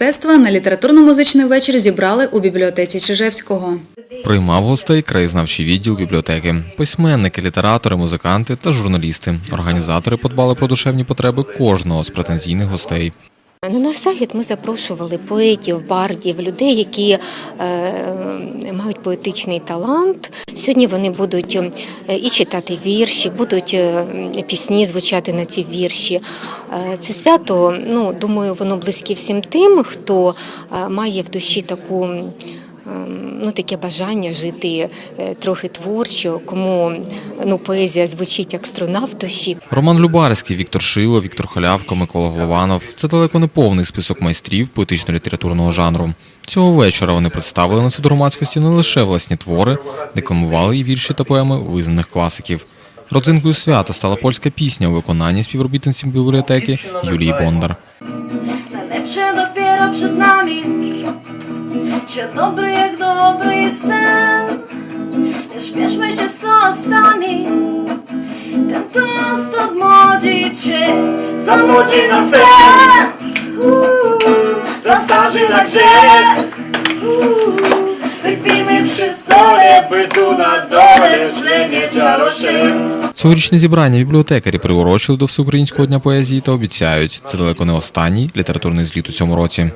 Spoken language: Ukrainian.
Тества на літературно-музичний вечір зібрали у бібліотеці Чижевського. Приймав гостей краєзнавчий відділ бібліотеки. Письменники, літератори, музиканти та журналісти. Організатори подбали про душевні потреби кожного з претензійних гостей. На наш захід ми запрошували поетів, бардів, людей, які е, мають поетичний талант. Сьогодні вони будуть е, і читати вірші, будуть е, пісні звучати на ці вірші. Це свято, ну думаю, воно близьке всім тим, хто має в душі таку. М, Ну, таке бажання жити е, трохи творчо, кому ну, поезія звучить як струна в душі, Роман Любарський, Віктор Шило, Віктор Халявко, Микола Голованов – це далеко не повний список майстрів поетично-літературного жанру. Цього вечора вони представили на суд громадськості не лише власні твори, декламували і вірші та поеми визнаних класиків. Родзинкою свята стала польська пісня у виконанні співробітниці бібліотеки Юлії Бондар. Najlepsze dopiero przed nami na sen Uuu, Za starzy na grzech Uuu, Wypijmy przy stole, by tu na dole źle nie działo się Цьогорічне зібрання бібліотекарі приурочили до Всеукраїнського дня поезії та обіцяють, це далеко не останній літературний зліт у цьому році.